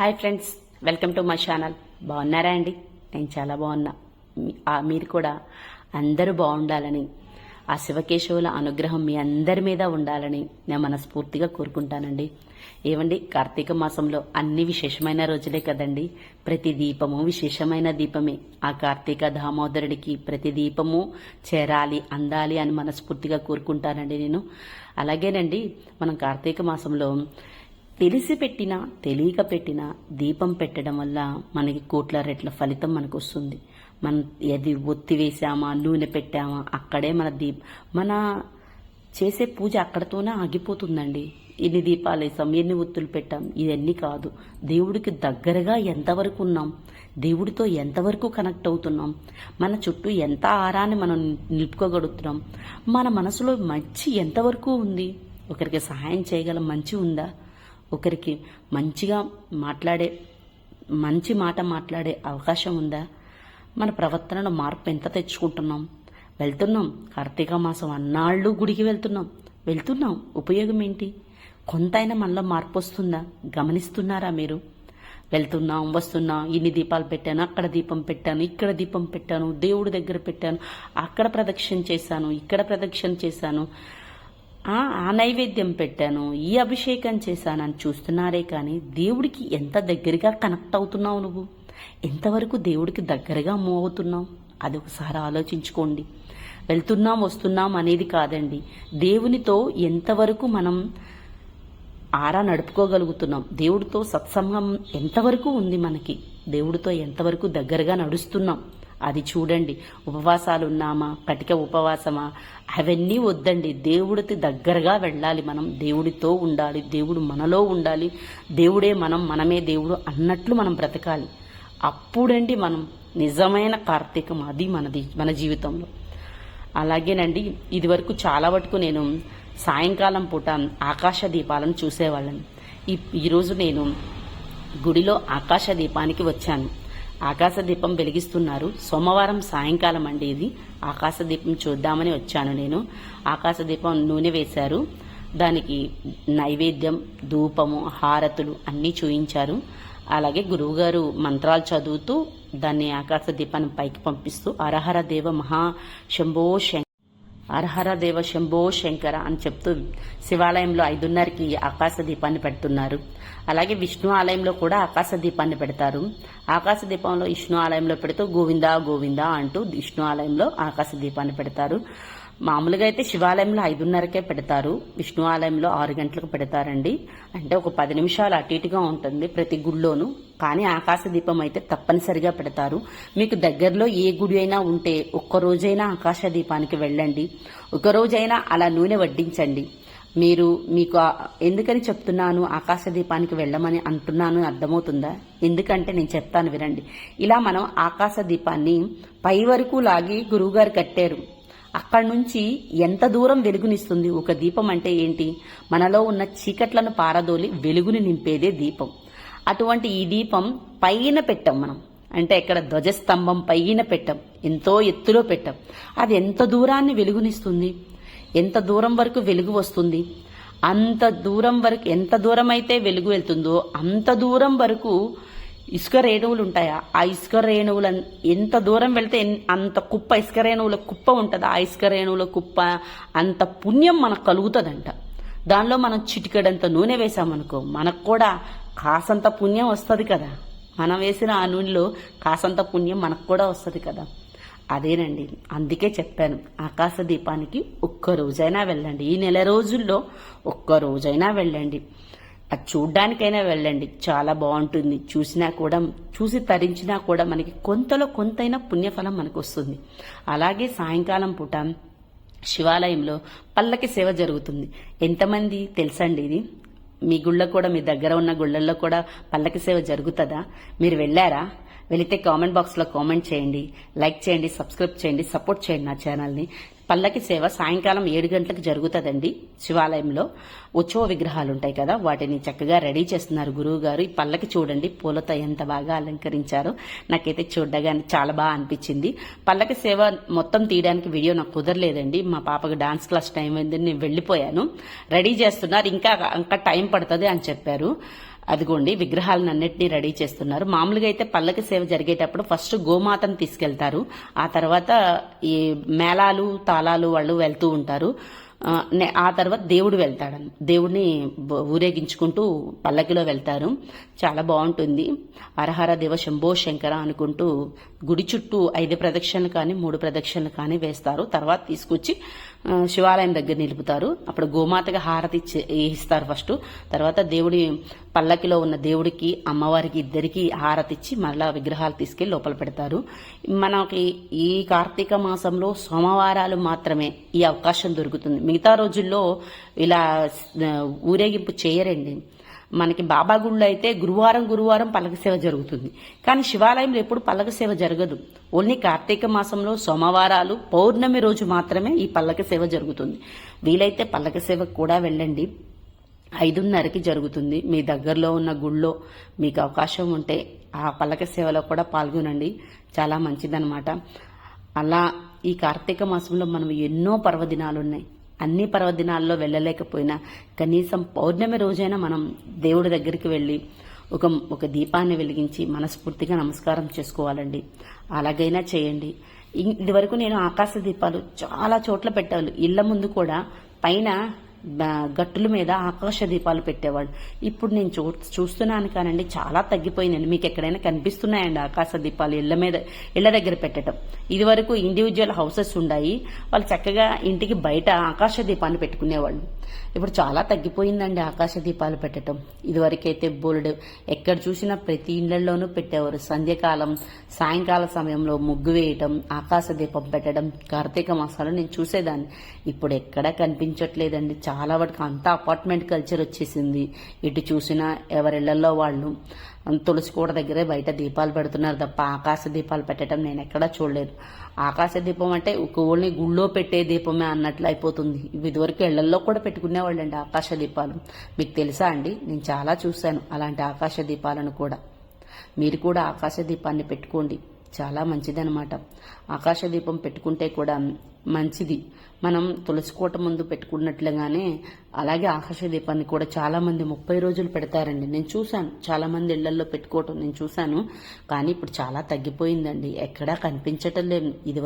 Hi friends welcome to my channel. బాగున్నారా అండి? నేను చాలా బాగున్నా. మీరు కూడా అందరూ బాగుండాలని ఆ శివకేశవుల అనుగ్రహం మీ అందరి మీద ఉండాలని నేను మనస్ఫూర్తిగా కోరుకుంటానండి. ఏమండి కార్తీక మాసంలో అన్ని విశేషమైన రోజులే కదండి. ప్రతి దీపము విశేషమైన దీపమే. ఆ కార్తీక దామోదరుడికి ప్రతి దీపము చేరాలి అందాలి అని మనస్ఫూర్తిగా కోరుకుంటానండి నేను. అలాగేనండి మనం కార్తీక మాసంలో తెలిసి పెట్టినా తెలియక పెట్టినా దీపం పెట్టడం వల్ల మనకి కోట్ల రెట్ల ఫలితం మనకు వస్తుంది మనం ఏది ఒత్తి వేసామా నూనె పెట్టామా అక్కడే మన దీప్ మన చేసే పూజ అక్కడతోనే ఆగిపోతుందండి. ఎన్ని దీపాలు వేసాం ఎన్ని ఒత్తులు పెట్టాం ఇవన్నీ కాదు. దేవుడికి దగ్గరగా ఎంతవరకు ఉన్నాం దేవుడితో ఎంతవరకు కనెక్ట్ అవుతున్నాం మన చుట్టూ ఎంత ఆరాన్ని మనం నిలుపుకోగలుగుతున్నాం మన మనసులో మంచి ఎంతవరకు ఉంది ఒకరికి సహాయం చేయగల మంచి ఉందా? ఒకరికి మంచిగా మాట్లాడే మంచి మాట మాట్లాడే అవకాశం ఉందా? మన ప్రవర్తనలో మార్పు ఎంత తెచ్చుకుంటున్నాం? వెళ్తున్నాం కార్తీక మాసం అన్నాళ్ళు గుడికి వెళ్తున్నాం. వెళ్తున్నాం. ఉపయోగం ఏంటి? కొంతైనా మనలో మార్పు వస్తుందా? గమనిస్తున్నారా మీరు? వెళ్తున్నాం వస్తున్నాం. ఇన్ని దీపాలు పెట్టాను అక్కడ దీపం పెట్టాను ఇక్కడ దీపం పెట్టాను దేవుడి దగ్గర పెట్టాను అక్కడ ప్రదక్షిణ చేశాను ఇక్కడ ప్రదక్షిణ చేశాను. ఆ నైవేద్యం పెట్టాను ఈ అభిషేకం చేశానని చూస్తున్నారే కానీ దేవుడికి ఎంత దగ్గరగా కనెక్ట్ అవుతున్నావు నువ్వు? ఎంతవరకు దేవుడికి దగ్గరగా మూవ్ అవుతున్నావు? అది ఒకసారి ఆలోచించుకోండి. వెళ్తున్నాం వస్తున్నాం అనేది కాదండి. దేవునితో ఎంతవరకు మనం ఆరా నడుపుకోగలుగుతున్నాం? దేవుడితో సత్సంగం ఎంతవరకు ఉంది మనకి? దేవుడితో ఎంతవరకు దగ్గరగా నడుస్తున్నాం? అది చూడండి. ఉపవాసాలు ఉన్నామా కటిక ఉపవాసమా? అవన్నీ వద్దండి. దేవుడికి దగ్గరగా వెళ్ళాలి మనం. దేవుడితో ఉండాలి. దేవుడు మనలో ఉండాలి. దేవుడే మనం మనమే దేవుడు అన్నట్లు మనం బ్రతకాలి. అప్పుడండి మనం నిజమైన కార్తీకం అది మనది మన జీవితంలో. అలాగేనండి ఇదివరకు చాలా వరకు నేను సాయంకాలం పూట ఆకాశ దీపాలను చూసేవాళ్ళని. ఈ ఈరోజు నేను గుడిలో ఆకాశ దీపానికి వచ్చాను. ఆకాశ దీపం వెలిగిస్తున్నారు. సోమవారం సాయంకాలం అండి ఇది. ఆకాశ దీపం చూద్దామని వచ్చాను నేను. ఆకాశ దీపం నూనె వేశారు. దానికి నైవేద్యం ధూపము హారతులు అన్నీ చూయించారు. అలాగే గురువుగారు మంత్రాలు చదువుతూ దాన్ని ఆకాశ దీపాన్ని పైకి పంపిస్తూ అరహర దేవ మహా శంభో అర్హర దేవ శంభో శంకర అని చెప్తూ శివాలయంలో ఐదున్నరకి ఆకాశ దీపాన్ని పెడుతున్నారు. అలాగే విష్ణు ఆలయంలో కూడా ఆకాశ దీపాన్ని పెడతారు. ఆకాశ దీపంలో విష్ణు ఆలయంలో పెడుతూ గోవిందా గోవిందా అంటూ విష్ణు ఆలయంలో ఆకాశ దీపాన్ని పెడతారు. మామూలుగా అయితే శివాలయంలో ఐదున్నరకే పెడతారు. విష్ణు ఆలయంలో ఆరు గంటలకు పెడతారండి. అంటే ఒక పది నిమిషాలు అటు ఇటుగా ఉంటుంది ప్రతి గుడిలోనూ. కానీ ఆకాశ దీపం అయితే తప్పనిసరిగా పెడతారు. మీకు దగ్గరలో ఏ గుడి అయినా ఉంటే ఒక్క రోజైనా ఆకాశ దీపానికి వెళ్ళండి. ఒక రోజైనా అలా నూనె వడ్డించండి. మీరు మీకు ఎందుకని చెప్తున్నాను ఆకాశ దీపానికి వెళ్ళమని అంటున్నాను అర్థమవుతుందా? ఎందుకంటే నేను చెప్తాను వినండి. ఇలా మనం ఆకాశ దీపాన్ని పై వరకు లాగి గురువుగారు కట్టారు. అక్కడి నుంచి ఎంత దూరం వెలుగునిస్తుంది ఒక దీపం అంటే ఏంటి? మనలో ఉన్న చీకట్లను పారదోలి వెలుగుని నింపేదే దీపం. అటువంటి ఈ దీపం పైన పెట్టాం మనం. అంటే ఇక్కడ ధ్వజస్తంభం పైన పెట్టాం. ఎంతో ఎత్తులో పెట్టాం. అది ఎంత దూరాన్ని వెలుగునిస్తుంది? ఎంత దూరం వరకు వెలుగు వస్తుంది? అంత దూరం వరకు ఎంత దూరం అయితే వెలుగు వెళ్తుందో అంత దూరం వరకు ఇసుక రేణువులు ఉంటాయా? ఆ ఇసుక రేణువుల ఎంత దూరం వెళ్తే ఎన్- అంత కుప్ప ఇసుక రేణువుల కుప్ప ఉంటుంది. ఆ ఇసుక రేణువుల కుప్ప అంత పుణ్యం మనకు కలుగుతుందంట. దానిలో మనం చిటికడంత నూనె వేసామనుకో మనకు కూడా కాసంత పుణ్యం వస్తుంది కదా. మనం వేసిన ఆ నూనెలో కాసంత పుణ్యం మనకు కూడా వస్తుంది కదా. అదేనండి అందుకే చెప్పాను ఆకాశ దీపానికి ఒక్క రోజైనా వెళ్ళండి. ఈ నెల రోజుల్లో ఒక్క రోజైనా వెళ్ళండి. అది చూడ్డానికైనా వెళ్ళండి. చాలా బాగుంటుంది. చూసినా కూడా చూసి తరించినా కూడా మనకి కొంతలో కొంతైనా పుణ్యఫలం మనకు వస్తుంది అలాగే సాయంకాలం పూట శివాలయంలో పల్లకి సేవ జరుగుతుంది. ఎంతమంది తెలుసండి ఇది? మీ గుళ్ళ కూడా మీ దగ్గర ఉన్న గుళ్ళల్లో కూడా పల్లకి సేవ జరుగుతుందా? మీరు వెళ్ళారా? వెళితే కామెంట్ బాక్స్లో కామెంట్ చేయండి. లైక్ చేయండి సబ్స్క్రైబ్ చేయండి సపోర్ట్ చేయండి నా ఛానల్ని. పల్లకి సేవ సాయంకాలం ఏడు గంటలకు జరుగుతుందండి శివాలయంలో. ఉత్సవ విగ్రహాలు ఉంటాయి కదా వాటిని చక్కగా రెడీ చేస్తున్నారు గురువు గారు ఈ పల్లకి చూడండి పూలతో ఎంత బాగా అలంకరించారో. నాకైతే చూడగానే చాలా బాగా అనిపించింది. పల్లకి సేవ మొత్తం తీయడానికి వీడియో నాకు కుదరలేదండి. మా పాపకు డాన్స్ క్లాస్ టైం అయింది నేను వెళ్ళిపోయాను. రెడీ చేస్తున్నారు ఇంకా ఇంకా టైం పడుతుంది అని చెప్పారు. అదిగోండి విగ్రహాలను అన్నింటినీ రెడీ చేస్తున్నారు. మామూలుగా అయితే పల్లకి సేవ జరిగేటప్పుడు ఫస్ట్ గోమాతను తీసుకెళ్తారు. ఆ తర్వాత ఈ మేళాలు తాళాలు వాళ్ళు వెళ్తూ ఉంటారు. ఆ, నే- ఆ తర్వాత దేవుడు వెళ్తాడు. దేవుడిని ఊరేగించుకుంటూ పల్లకిలో వెళ్తారు. చాలా బాగుంటుంది. హరహర దేవ శంభో శంకర అనుకుంటూ గుడి చుట్టూ ఐదు ప్రదక్షిణలు కానీ మూడు ప్రదక్షిణలు కానీ వేస్తారు. తర్వాత తీసుకొచ్చి శివాలయం దగ్గర నిలుపుతారు. అప్పుడు గోమాతగా హారతి ఇస్తారు ఫస్ట్. తర్వాత దేవుడి పల్లకిలో ఉన్న దేవుడికి అమ్మవారికి ఇద్దరికి హారతి ఇచ్చి మరలా విగ్రహాలు తీసుకెళ్ళి లోపల పెడతారు. మనకి ఈ కార్తీక మాసంలో సోమవారాలు మాత్రమే ఈ అవకాశం దొరుకుతుంది. మిగతా రోజుల్లో ఇలా ఊరేగింపు చేయరండి. మనకి బాబా గుళ్ళో అయితే గురువారం గురువారం పల్లక సేవ జరుగుతుంది. కానీ శివాలయంలో ఎప్పుడు పల్లక సేవ జరగదు. ఓన్లీ కార్తీక మాసంలో సోమవారాలు పౌర్ణమి రోజు మాత్రమే ఈ పల్లక సేవ జరుగుతుంది. వీలైతే పల్లక సేవకు కూడా వెళ్ళండి. ఐదున్నరకి జరుగుతుంది. మీ దగ్గరలో ఉన్న గుళ్ళో మీకు అవకాశం ఉంటే ఆ పల్లక సేవలో కూడా పాల్గొనండి. చాలా మంచిదన్నమాట. అలా ఈ కార్తీక మాసంలో మనం ఎన్నో పర్వదినాలు ఉన్నాయి. అన్ని పర్వదినాల్లో వెళ్ళలేకపోయినా కనీసం పౌర్ణమి రోజైనా మనం దేవుడి దగ్గరికి వెళ్ళి ఒక ఒక దీపాన్ని వెలిగించి మనస్ఫూర్తిగా నమస్కారం చేసుకోవాలండి. అలాగైనా చేయండి. ఇ- ఇదివరకు నేను ఆకాశ దీపాలు చాలా చోట్ల పెట్టాను. ఇళ్ళ ముందు కూడా పైన గట్టుల మీద ఆకాశ దీపాలు పెట్టేవాళ్ళు ఇప్పుడు నేను చూ చూస్తున్నాను కానండి చాలా తగ్గిపోయిందండి మీకు ఎక్కడైనా కనిపిస్తున్నాయండి ఆకాశ దీపాలు ఇళ్ళ మీద ఇళ్ళ దగ్గర పెట్టడం. ఇదివరకు ఇండివిజువల్ హౌసెస్ ఉన్నాయి వాళ్ళు చక్కగా ఇంటికి బయట ఆకాశ దీపాన్ని పెట్టుకునేవాళ్ళు. ఇప్పుడు చాలా తగ్గిపోయిందండి ఆకాశ దీపాలు పెట్టడం ఇదివరకైతే బోల్డ్. ఎక్కడ చూసినా ప్రతి ఇళ్ళలోనూ పెట్టేవారు. సంధ్యకాలం సాయంకాల సమయంలో ముగ్గు వేయటం ఆకాశ దీపం పెట్టడం కార్తీక మాసాలు నేను చూసేదాన్ని. ఇప్పుడు ఎక్కడా కనిపించట్లేదండి. చాలా వరకు అంతా అపార్ట్మెంట్ కల్చర్ వచ్చేసింది. ఇటు చూసినా ఎవరిళ్ళలో వాళ్ళు తులసి కూడా దగ్గరే బయట దీపాలు పెడుతున్నారు తప్ప ఆకాశ దీపాలు పెట్టడం నేను ఎక్కడా చూడలేదు. ఆకాశ దీపం అంటే ఒక ఓన్లీ గుళ్ళో పెట్టే దీపమే అన్నట్లు అయిపోతుంది. ఇవి ఇదివరకు ఇళ్ళల్లో కూడా పెట్టుకునేవాళ్ళండి ఆకాశ దీపాలు. మీకు తెలుసా అండి? నేను చాలా చూశాను అలాంటి ఆకాశ దీపాలను కూడా. మీరు కూడా ఆకాశ దీపాన్ని పెట్టుకోండి. చాలా మంచిదనమాట ఆకాశ దీపం పెట్టుకుంటే కూడా మంచిది. మనం తులసి కోట ముందు పెట్టుకున్నట్లుగానే అలాగే ఆకాశ దీపాన్ని కూడా చాలామంది ముప్పై రోజులు పెడతారండి. నేను చూశాను. చాలా మంది పెట్టుకోవటం నేను చూశాను. కానీ ఇప్పుడు చాలా తగ్గిపోయిందండి. ఎక్కడా కనిపించటం లేదు. ఇది